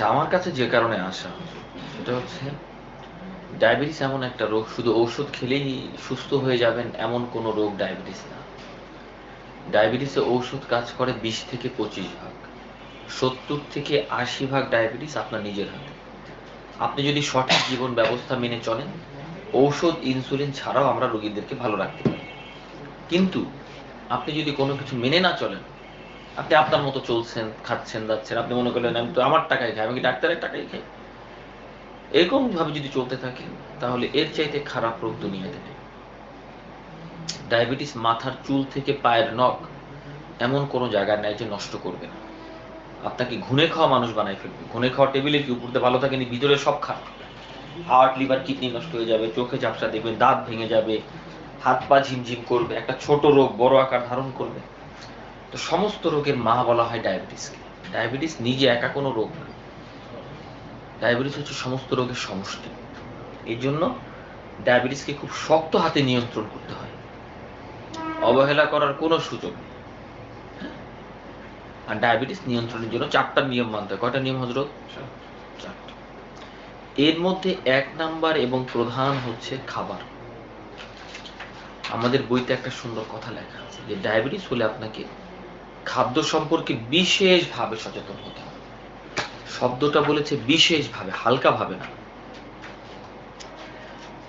আচ্ছা আমার কাছে যে কারণে আসা, সেটা হচ্ছে ডায়াবেটিস এমন একটা রোগ, শুধু ঔষধ খেলেই সুস্থ হয়ে যাবেন এমন কোনো রোগ ডায়াবেটিস না। ডায়াবেটিসে ঔষধ কাজ করে বিশ থেকে পঁচিশ ভাগ, সত্তর থেকে আশি ভাগ ডায়াবেটিস আপনার নিজের হাতে। আপনি যদি সঠিক জীবন ব্যবস্থা মেনে চলেন, ঔষধ, ইনসুলিন ছাড়াও আমরা রোগীদেরকে ভালো রাখতে পারি। কিন্তু আপনি যদি কোনো কিছু মেনে না চলেন আপনি আপনার মতো চলছেন, খাচ্ছেন যাচ্ছেন আপনি মনে করলেন আমি তো আমার টাকায় খাই, আমি কি ডাক্তারের টাকায় খাই? এরকম ভাবে যদি চলতে থাকেন তাহলে এর চাইতে খারাপ রোগ দুনিয়াতে নেই। ডায়াবেটিস মাথার চুল থেকে পায়ের নখ এমন কোনো জায়গায় নাই যে নষ্ট করবে না। আপনাকে ঘুনে খাওয়া মানুষ বানাই ফেলবে। ঘুনে খাওয়া টেবিলে কি উপরতে ভালো থাকেনি ভিতরে সব খারাপ। হার্ট লিভার কিডনি নষ্ট হয়ে যাবে, চোখে ঝাপসা দেবে দাঁত ভেঙে যাবে, হাত পা ঝিমঝিম করবে, একটা ছোট রোগ, বড় আকার ধারণ করবে। তো সমস্ত রোগের মা বলা হয় ডায়াবেটিসকে ডায়াবেটিস নিজে একা কোনো রোগ না। ডায়াবেটিস হচ্ছে সমস্ত রোগের সমষ্টি। এই জন্য ডায়াবেটিসকে খুব শক্ত হাতে নিয়ন্ত্রণ করতে হয়। অবহেলা করার কোনো সুযোগ নেই। হ্যাঁ? আর ডায়াবেটিস নিয়ন্ত্রণের জন্য চারটা নিয়ম মানতে হয়। কয়টা নিয়ম হজরত? চারটা। এর মধ্যে এক নাম্বার এবং প্রধান হচ্ছে খাবার। আমাদের বইতে একটা সুন্দর কথা লেখা আছে যে ডায়াবেটিস হলে আপনাকে খাদ্য সম্পর্কে বিশেষভাবে সচেতন হতে হবে। শব্দটা বলেছে বিশেষভাবে হালকা ভাবে না।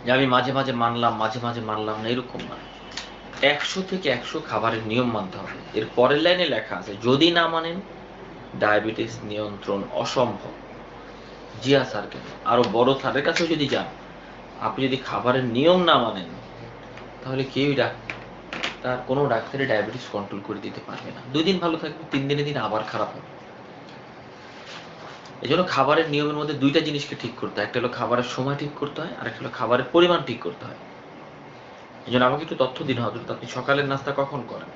যে আমি মাঝে মাঝে মানলাম, মাঝে মাঝে মানলাম না, এরকম না। একশো থেকে একশো খাবারের নিয়ম মানতে হবে। এর পরের লাইনে লেখা আছে, যদি না মানেন ডায়াবেটিস নিয়ন্ত্রণ অসম্ভব। জিয়া স্যার কেন? আরও বড় স্যারের কাছেও যদি যান, আপনি যদি খাবারের নিয়ম না মানেন, তাহলে কেউই ডাক্তার কোনো ডাক্তারে ডায়াবেটিস কন্ট্রোল করে দিতে পারবে না। দুই দিন ভালো থাকবে তিন দিনের দিন আবার খারাপ হবে। এই জন্য খাবারের নিয়মের মধ্যে দুইটা জিনিসকে ঠিক করতে হয়। একটা হলো খাবারের সময় ঠিক করতে হয় আর একটা হলো খাবারের পরিমাণ ঠিক করতে হয়। এই জন্য আমাকে একটু তথ্য দিন হজরত আপনি সকালের নাস্তা কখন করেন?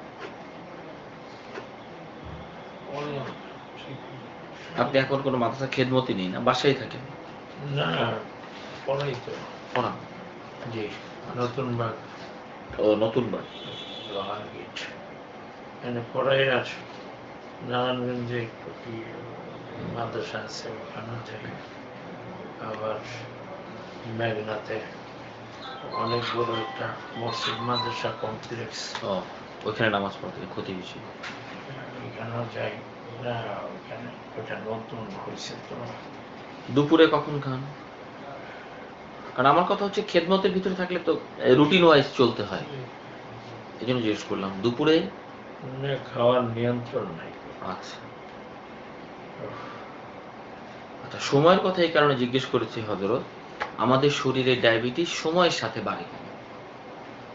আপনি এখন কোনো মাদ্রাসা খেদমতি নেই না? বাসায় থাকেন? না পড়াই তো। পড়ান? জি নতুন বাগ ও নতুন বাড়ি লোহার গেট এখানে পড়াই আর নারায়ণগঞ্জে একটু কি মাদ্রাসা আছে ওখানে যাই। আবার মেঘনাতে অনেক বড় একটা মসজিদ মাদ্রাসা কমপ্লেক্স। ওইখানে নামাজ পড়তে ক্ষতি বেশি যাই। না ওটা নতুন হয়েছে তো। দুপুরে কখন খান? কারণ আমার কথা হচ্ছে খেদমতের ভিতরে থাকলে তো রুটিন ওয়াইজ চলতে হয়। এই জন্য জিজ্ঞেস করলাম দুপুরে? খাওয়ার নিয়ন্ত্রণ নাই। আচ্ছা। আচ্ছা সময়ের কথা এই কারণে জিজ্ঞেস করেছি হজরত আমাদের শরীরে ডায়াবেটিস সময়ের সাথে বাড়ে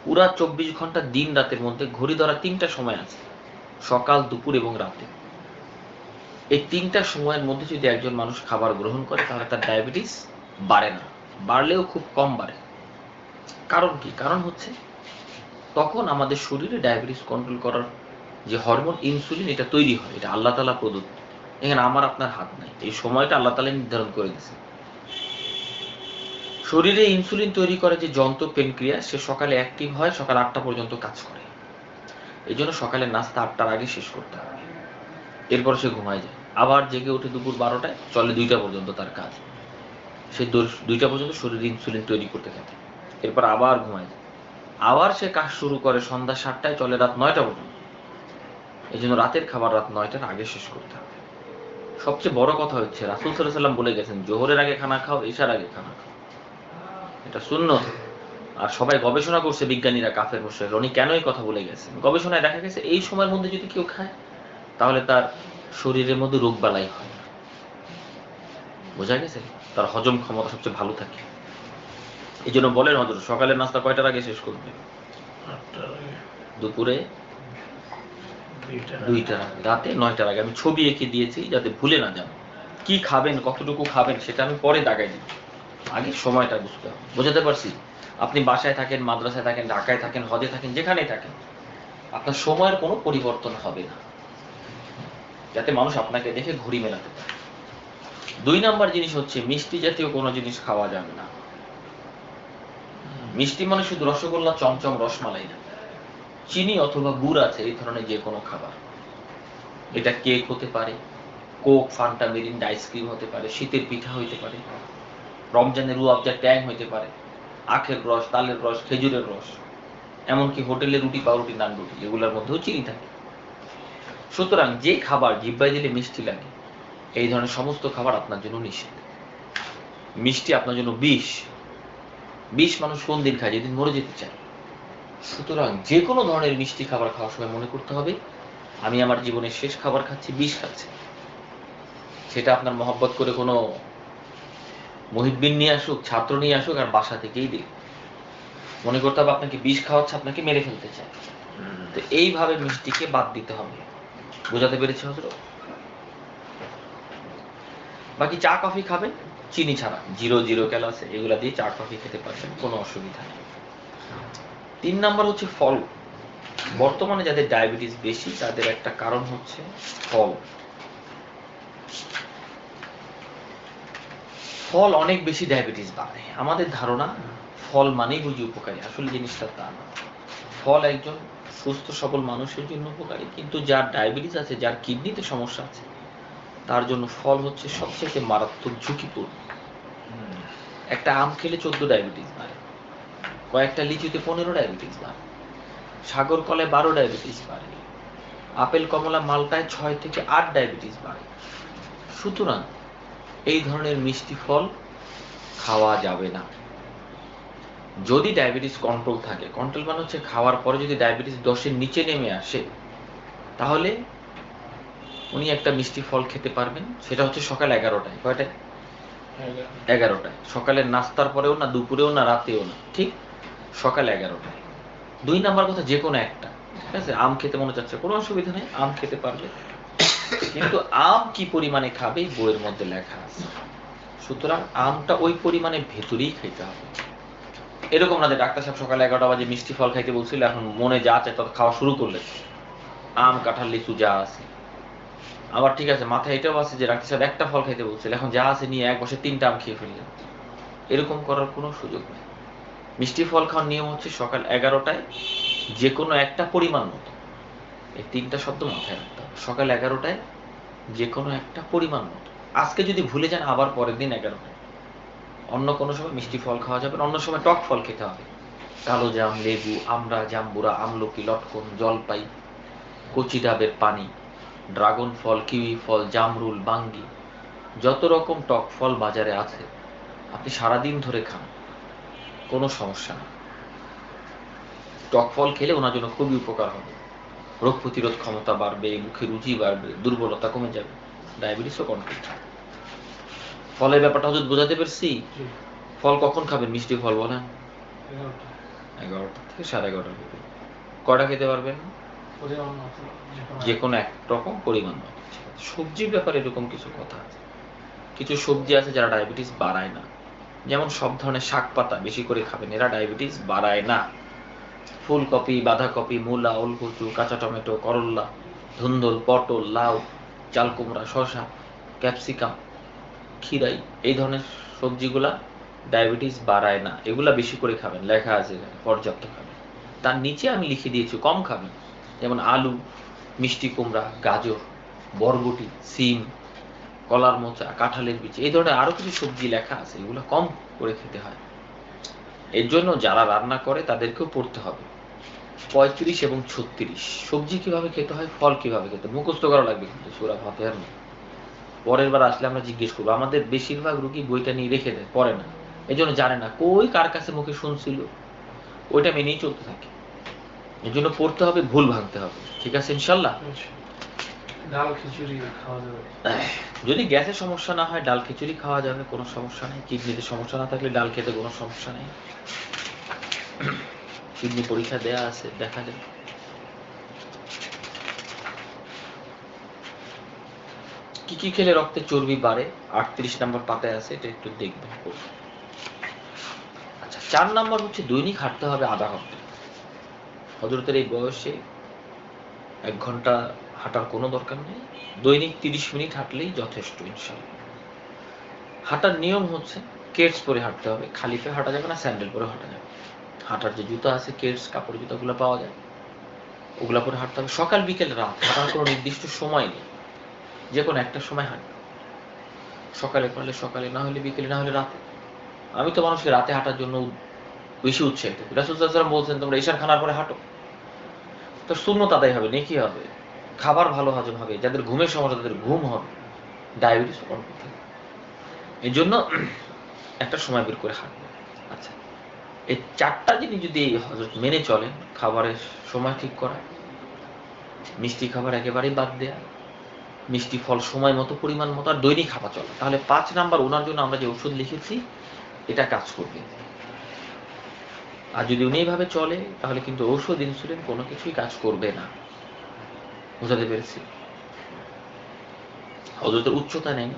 পুরা চব্বিশ ঘণ্টা দিন রাতের মধ্যে ঘড়ি ধরা তিনটা সময় আছে সকাল দুপুর এবং রাতে। এই তিনটা সময়ের মধ্যে যদি একজন মানুষ খাবার গ্রহণ করে তাহলে তার ডায়াবেটিস বাড়ে না বাড়লেও খুব কম বাড়ে। কারণ কি? কারণ হচ্ছে তখন আমাদের শরীরে ডায়াবেটিস কন্ট্রোল করার যে হরমোন ইনসুলিন এটা তৈরি হয়। এটা আল্লাহ তালা প্রদত্ত। এখানে আমার, আপনার হাত নাই। এই সময়টা আল্লাহ তালা নির্ধারণ করে দিয়েছে শরীরে ইনসুলিন তৈরি করে যে যন্ত্র পেনক্রিয়া সে সকালে অ্যাক্টিভ হয়, সকাল আটটা পর্যন্ত কাজ করে। এই জন্য সকালে নাস্তা আটটার আগে শেষ করতে হবে এরপর সে ঘুমায় যায়। আবার জেগে উঠে দুপুর বারোটায়, চলে দুইটা পর্যন্ত তার কাজ। সে দুইটা পর্যন্ত শরীরে ইনসুলিন তৈরি করতে থাকে। এরপর আবার ঘুমায় যায়। আবার সে কাজ শুরু করে সন্ধ্যা সাতটায়, চলে রাত নয়টা পর্যন্ত। এই জন্য রাতের খাবার রাত নয়টার আগে শেষ করতে হবে। সবচেয়ে বড় কথা হচ্ছে, রাসুল সাল্লাহ সাল্লাম বলে গেছেন, জোহরের আগে খানা খাও, ঈশার আগে খানা খাও। এটা শূন্য আর সবাই গবেষণা করছে, বিজ্ঞানীরা কাফের বসে উনি কেন এই কথা বলে গেছেন? গবেষণায় দেখা গেছে, এই সময়ের মধ্যে যদি কেউ খায়, তাহলে তার শরীরের মধ্যে রোগ বালাই হয়। বোঝা গেছে? তার হজম ক্ষমতা সবচেয়ে ভালো থাকে। এই জন্য বলেন হজর সকালের নাস্তা কয়টার আগে শেষ করবে দুপুরে? দুইটা দুইটার আগে। রাতে? নয়টার আগে। আমি ছবি এঁকে দিয়েছি যাতে ভুলে না যান। কি খাবেন কতটুকু খাবেন সেটা আমি পরে দাগাই দিই আগে সময়টা বুঝতে হবে। বোঝাতে পারছি? আপনি বাসায় থাকেন মাদ্রাসায় থাকেন ঢাকায় থাকেন হদে থাকেন যেখানেই থাকেন আপনার সময়ের কোনো পরিবর্তন হবে না। যাতে মানুষ আপনাকে দেখে ঘড়ি মেলাতে পারে। দুই নাম্বার জিনিস হচ্ছে মিষ্টি জাতীয় কোনো জিনিস খাওয়া যাবে না। মিষ্টি মানে শুধু রসগোল্লা, চমচম রসমালাই না। চিনি অথবা গুড় আছে, এই ধরনের যে কোনো খাবার। এটা কেক হতে পারে কোক ফান্টা মেরিন্ডা আইসক্রিম হতে পারে, শীতের পিঠা হইতে পারে, রমজানের রুয়াবজা ট্যাং হইতে পারে, আখের রস, তালের রস, খেজুরের রস, এমনকি হোটেলে রুটি, পাউরুটি নান রুটি এগুলোর মধ্যেও চিনি থাকে। সুতরাং যে খাবার জিব্বায় দিলে মিষ্টি লাগে, এই ধরনের সমস্ত খাবার আপনার জন্য নিষেধ। মিষ্টি আপনার জন্য বিষ বিষ মানুষ কোন দিন খায়? যেদিন মরে যেতে চায়। সুতরাং যে কোনো ধরনের মিষ্টি খাবার খাওয়ার সময় মনে করতে হবে, আমি আমার জীবনের শেষ খাবার খাচ্ছি, বিষ খাচ্ছি। সেটা আপনার মহব্বত করে কোনো মহিবিন নিয়ে আসুক, ছাত্র নিয়ে আসুক, আর বাসা থেকেই দিক। মনে করতে হবে আপনাকে বিষ খাওয়াচ্ছে, আপনাকে মেরে ফেলতে চায়। তো এইভাবে মিষ্টিকে বাদ দিতে হবে। বোঝাতে পেরেছি হজরত বাকি চা, কফি খাবেন? চিনি ছাড়া, জিরো জিরো ক্যালাসে, এগুলা দিয়ে চা, কফি খেতে পারবেন, কোনো অসুবিধা নেই। তিন নাম্বার হচ্ছে ফল। বর্তমানে যাদের ডায়াবেটিস বেশি, তাদের একটা কারণ হচ্ছে ফল। ফল অনেক বেশি ডায়াবেটিস বাড়ে। আমাদের ধারণা, ফল মানেই বুঝি উপকারী। আসলে জিনিসটা তা না। ফল একজন সুস্থ সবল মানুষের জন্য উপকারী, কিন্তু যার ডায়াবেটিস আছে, যার কিডনিতে সমস্যা আছে তার জন্য ফল হচ্ছে সবচেয়ে মারাত্মক ঝুঁকিপূর্ণ। একটা আম খেলে চোদ্দ ডায়াবেটিস বাড়ে, কয়েকটা লিচুতে পনেরো ডায়াবেটিস বাড়ে, সাগর কলে বারো ডায়াবেটিস বাড়ে, আপেল, কমলা, মালটায় ছয় থেকে আট ডায়াবেটিস বাড়ে। সুতরাং এই ধরনের মিষ্টি ফল খাওয়া যাবে না। যদি ডায়াবেটিস কন্ট্রোল থাকে কন্ট্রোল মানে হচ্ছে খাওয়ার পরে যদি ডায়াবেটিস দশের নিচে নেমে আসে, তাহলে উনি একটা মিষ্টি ফল খেতে পারবেন। সেটা হচ্ছে সকাল এগারোটায়। কয়টায়? এগারোটায়। সকালের নাস্তার পরেও না, দুপুরেও না, রাতেও না। ঠিক? সকাল এগারোটায়। দুই নাম্বার কথা, যে কোনো একটা। ঠিক আছে? আম খেতে মনে চাচ্ছে, কোনো অসুবিধা নেই। আম খেতে পারবে। কিন্তু আম কি পরিমাণে খাবে বইয়ের মধ্যে লেখা আছে। সুতরাং আমটা ওই পরিমাণে ভেতরেই খাইতে হবে। এরকম না যে ডাক্তার সাহেব সকালে এগারোটা বাজে মিষ্টি ফল খাইতে বলছিল, এখন মনে যা আছে তত খাওয়া শুরু করলে আম, কাঁঠাল, লিচু যা আছে। আবার ঠিক আছে, মাথায় এটাও আছে যে ডাক্তার সাহেব একটা ফল খাইতে বলছিল, এখন যা আছে নিয়ে এক বছর তিনটা আম খেয়ে ফেললেন। এরকম করার কোনো সুযোগ নেই। মিষ্টি ফল খাওয়ার নিয়ম হচ্ছে সকাল এগারোটায় যে কোনো একটা পরিমাণ মতো, এই তিনটা শব্দ মাথায় রাখতে হবে। সকাল এগারোটায় যে কোনো একটা পরিমাণ মতো। আজকে যদি ভুলে যান, আবার পরের দিন এগারোটায়। অন্য কোনো সময় মিষ্টি ফল খাওয়া যাবে অন্য সময় টক ফল খেতে হবে। কালো জাম, লেবু, আমড়া, জাম্বুরা, আমলকি, লটকন, জলপাই, কচি ডাবের পানি ড্রাগন ফল কিউই ফল জামরুল বাঙ্গি যত রকম টক ফল বাজারে আছে আপনি সারাদিন ধরে খান কোনো সমস্যা নেই টক ফল খেলে ওনার জন্য খুবই উপকার হবে। রোগ প্রতিরোধ ক্ষমতা বাড়বে মুখে রুচি বাড়বে দুর্বলতা কমে যাবে ডায়াবেটিসও কন্ট্রোল থাকবে ফলের ব্যাপারটা হজরত বোঝাতে পারছি? ফল কখন খাবেন? মিষ্টি ফল বলেন। এগারোটা থেকে সাড়ে এগারোটার ভিতরে। কয়টা খেতে পারবেন? যে কোনো এক রকম পরিমাণ মতো। সবজির ব্যাপারে এরকম কিছু কথা আছে। কিছু সবজি আছে যারা ডায়াবেটিস বাড়ায় না। যেমন সব ধরনের শাক পাতা বেশি করে খাবেন এরা ডায়াবেটিস বাড়ায় না। ফুলকপি বাঁধাকপি মূলা ওলকচু কাঁচা টমেটো করল্লা ধুন্দল পটল লাউ চাল কুমড়া শসা ক্যাপসিকাম খিরাই এই ধরনের সবজিগুলা ডায়াবেটিস বাড়ায় না। এগুলা বেশি করে খাবেন লেখা আছে পর্যাপ্ত খাবেন। তার নিচে আমি লিখে দিয়েছি কম খাবেন। যেমন আলু, মিষ্টি কুমড়া, গাজর, বরবটি, সিম, কলার মোচা, কাঁঠালের বীজ এই ধরনের আরও কিছু সবজি লেখা আছে, এগুলো কম করে খেতে হয়। এর জন্য যারা রান্না করে তাদেরকেও পড়তে হবে। পঁয়ত্রিশ এবং ছত্রিশ, সবজি কীভাবে খেতে হয়, ফল কীভাবে খেতে? মুখস্থ করা লাগবে কিন্তু সুরা ফাতেহার না পরের বার আসলে আমরা জিজ্ঞেস করব, আমাদের বেশিরভাগ রুগী বইটা নিয়ে রেখে দেয়, পড়ে না। এই জন্য জানে না কই কার কাছে মুখে শুনছিল, ওইটা মেনেই চলতে থাকে। এর জন্য পড়তে হবে ভুল ভাঙতে হবে। ঠিক আছে ইনশাল্লাহ? ডাল খিচুড়ি খাওয়া যাবে। যদি গ্যাসের সমস্যা না হয় ডাল খিচুড়ি খাওয়া যাবে কোনো সমস্যা নেই। কিডনিতে সমস্যা না থাকলে ডাল খেতে কোনো সমস্যা নেই। কিডনি পরীক্ষা দেয়া আছে দেখা যাবে কি কি খেলে রক্তে চর্বি বাড়ে? আটত্রিশ নম্বর পাতায় আছে এটা একটু দেখবেন। আচ্ছা চার নম্বর হচ্ছে দৈনিক হাঁটতে হবে আধা ঘণ্টা। হজরতের এই বয়সে এক ঘণ্টা হাঁটার কোনো দরকার নেই। দৈনিক তিরিশ মিনিট হাঁটলেই যথেষ্ট ইনশাল্লাহ হাঁটার নিয়ম হচ্ছে কেটস পরে হাঁটতে হবে। খালি পায়ে হাঁটা যাবে না, স্যান্ডেল পরে হাঁটা যাবে। হাঁটার যে জুতা আছে কেটস কাপড় জুতাগুলো পাওয়া যায়। ওগুলা পরে হাঁটতে হবে। সকাল, বিকেল, রাত হাঁটার কোনো নির্দিষ্ট সময় নেই। যে কোনো একটা সময় হাঁটবে। সকালে পারলে সকালে, না হলে বিকেলে, না হলে রাতে। আমি তো মানুষকে রাতে হাঁটার জন্য বেশি উৎসাহিত রাসুসাল্লাম বলছেন, তোমরা ঈশান খানার পরে হাঁটো। তো শূন্য তাদের হবে, নেকি হবে? খাবার ভালো হজম হবে, যাদের ঘুমের সমস্যা, তাদের ঘুম হবে। ডায়াবেটিস অল্প থাকে এই জন্য একটা সময় বের করে হাঁটবে। আচ্ছা এই চারটা জিনিস যদি হজরত মেনে চলেন খাবারের সময় ঠিক করা, মিষ্টি খাবার একেবারেই বাদ দেয়া, মিষ্টি ফল সময় মতো, পরিমাণ মতো, আর দৈনিক খাওয়া চলে, তাহলে পাঁচ নাম্বার ওনার জন্য আমরা যে ওষুধ লিখেছি, এটা কাজ করবে। আর যদি উনি এইভাবে চলে তাহলে কিন্তু ঔষধ ইনসুলিন কোনো কিছুই কাজ করবে না। বোঝাতে পেরেছি? হজরতের উচ্চতা নেই।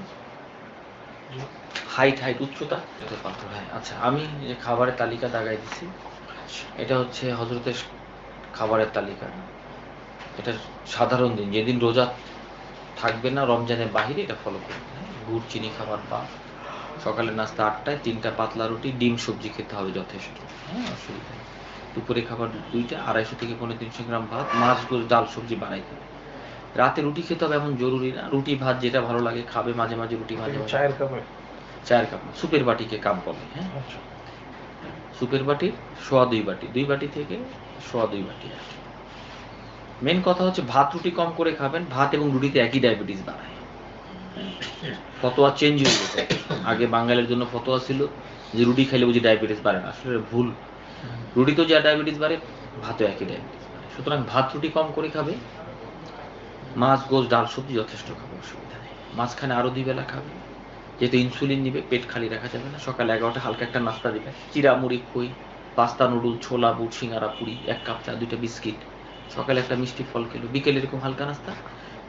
হাইট হাইট উচ্চতা? পাথর হ্যাঁ। আচ্ছা আমি যে খাবারের তালিকা দাগাই দিছি এটা হচ্ছে হজরতের খাবারের তালিকা। এটা সাধারণ দিন যেদিন রোজা থাকবে না রমজানের বাহিরে এটা ফলো করবে হ্যাঁ? গুড় চিনি খাবার বা সকালের নাস্তা আটটায় তিনটা পাতলা রুটি ডিম সবজি খেতে হবে যথেষ্ট। হ্যাঁ অসুবিধা নেই। দুপুরে খাবার দুইটা আড়াইশো থেকে পনেরো তিনশো গ্রাম ভাত মাছ ডাল সবজি বাড়াই দেবে। রাতে রুটি খেতে হবে এমন জরুরি না। রুটি ভাত যেটা ভালো লাগে খাবে মাঝে মাঝে রুটি মাঝে মাঝে চায়ের কাপে? চায়ের কাপ সুপের বাটিকে কাপ বলে হ্যাঁ। আচ্ছা। সুপের বাটির সোয়া দুই বাটি। দুই বাটি থেকে সোয়া দুই বাটি মেন কথা হচ্ছে ভাত রুটি কম করে খাবেন ভাত এবং রুটিতে একই ডায়াবেটিস বাড়ায়। ফতোয়া চেঞ্জ হয়ে গেছে। আগে বাঙালির জন্য ফতোয়া ছিল যে রুটি খাইলে বুঝি ডায়াবেটিস বাড়ে না। আসলে ভুল। রুটিতেও যা ডায়াবেটিস বাড়ে, ভাতও একই ডায়াবেটিস বাড়ে। সুতরাং ভাত, রুটি কম করে খাবে। মাছ গোছ ডাল, সবজি যথেষ্ট খাবে, অসুবিধা নেই। মাঝখানে আরও দুই বেলা খাবে। যেহেতু ইনসুলিন নিবে, পেট খালি রাখা যাবে না। সকালে এগারোটা হালকা একটা নাস্তা দিবে। চিরা, মুড়ি, খই, পাস্তা, নুডল, ছোলা, বুট, সিঙ্গারা, পুরি, এক কাপ চা, দুইটা বিস্কিট। সকালে একটা মিষ্টি ফল খেলো। বিকেলে এরকম হালকা নাস্তা।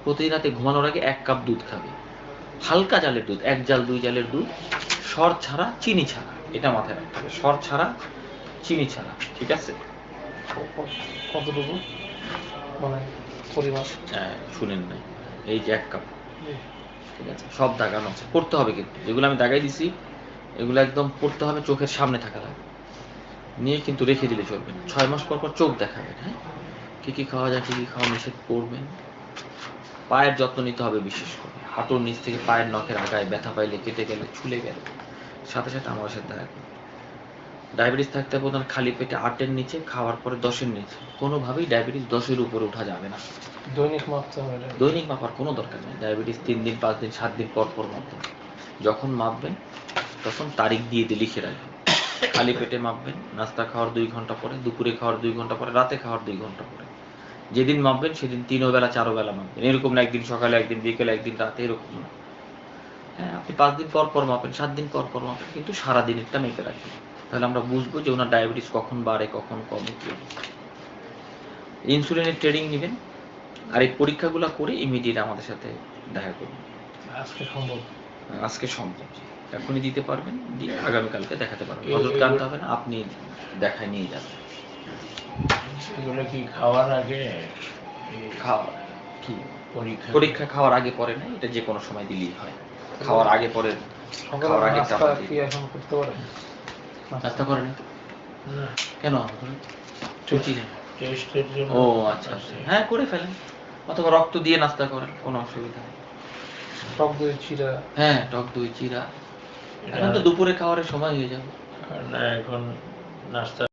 প্রতিদিন রাতে ঘুমানোর আগে এক কাপ দুধ খাবে। হালকা জালের দুধ এক জাল দুই জালের দুধ সর ছাড়া চিনি ছাড়া এটা মাথায় রাখতে হবে। সর ছাড়া চিনি ছাড়া ঠিক আছে? কতটুকু? মানে পরিমাণ? হ্যাঁ, শুনেন নাই এই যে এক কাপ। ঠিক আছে সব দাগানো আছে। পড়তে হবে কিন্তু যেগুলো আমি দাগাই দিছি এগুলো একদম পড়তে হবে চোখের সামনে থাকা লাগবে নিয়ে কিন্তু রেখে দিলে চলবে না। ছয় মাস পর পর চোখ দেখাবেন হ্যাঁ? কি কি খাওয়া যায় কি কি খাওয়া নিষেধ করবেন? পায়ের যত্ন নিতে হবে বিশেষ করে। হাঁটুর নিচ থেকে পায়ের নখের আগায় ব্যথা পাইলে কেটে গেলে ছুলে গেলে। সাথে সাথে আমার সাথে দেখা করবে ডায়াবেটিস থাকতে হবে আপনার খালি পেটে আটের নিচে খাওয়ার পরে দশের নিচে। কোনোভাবেই ডায়াবেটিস দশের উপরে ওঠা যাবে না। দৈনিক মাপতে হবে। দৈনিক মাপার কোনো দরকার নেই। ডায়াবেটিস তিন দিন পাঁচ দিন সাত দিন পর পর মাপবেন। যখন মাপবেন তখন তারিখ দিয়ে দিয়ে লিখে রাখবেন। খালি পেটে মাপবেন। নাস্তা খাওয়ার দুই ঘণ্টা পরে দুপুরে খাওয়ার দুই ঘণ্টা পরে রাতে খাওয়ার দুই ঘণ্টা পরে। যেদিন মাপবেন সেদিন তিনও বেলা চারো বেলা মাপবেন। এরকম না একদিন সকালে একদিন বিকেলে একদিন রাতে এরকম না। হ্যাঁ আপনি পাঁচ দিন পর পর মাপেন সাত দিন পর পর মাপেন কিন্তু সারা দিনেরটা মেপে রাখবেন তাহলে আমরা বুঝব যে ওনার ডায়াবেটিস কখন বাড়ে কখন কমে কি ইনসুলিনের ট্রেনিং নেবেন আর এই পরীক্ষাগুলো করে ইমিডিয়েট আমাদের সাথে দেখা করুন। আজকে সম্ভব। আজকে সম্ভব এখনই দিতে পারবেন দিয়ে আগামীকালকে দেখাতে পারবেন। হজরত কানতে হবে না আপনি দেখায় নিয়ে যাবেন। এগুলো কি খাওয়ার আগে খাওয়া কি পরীক্ষা? পরীক্ষা খাওয়ার আগে পরে না? এটা যে কোনো সময় দিলেই হয়। খাওয়ার আগে পরে খাওয়ার আগে নাস্তা কি এখন করতে পারেন? নাস্তা করেন? কেন ছুটি টেস্টের জন্য ও আচ্ছা আচ্ছা। হ্যাঁ করে ফেলেন। অথবা রক্ত দিয়ে নাস্তা করেন কোনো অসুবিধা নেই। টক দই চিরা। হ্যাঁ টক দই চিরা। এখন তো দুপুরে খাওয়ার সময় হয়ে যাবে। না এখন নাস্তা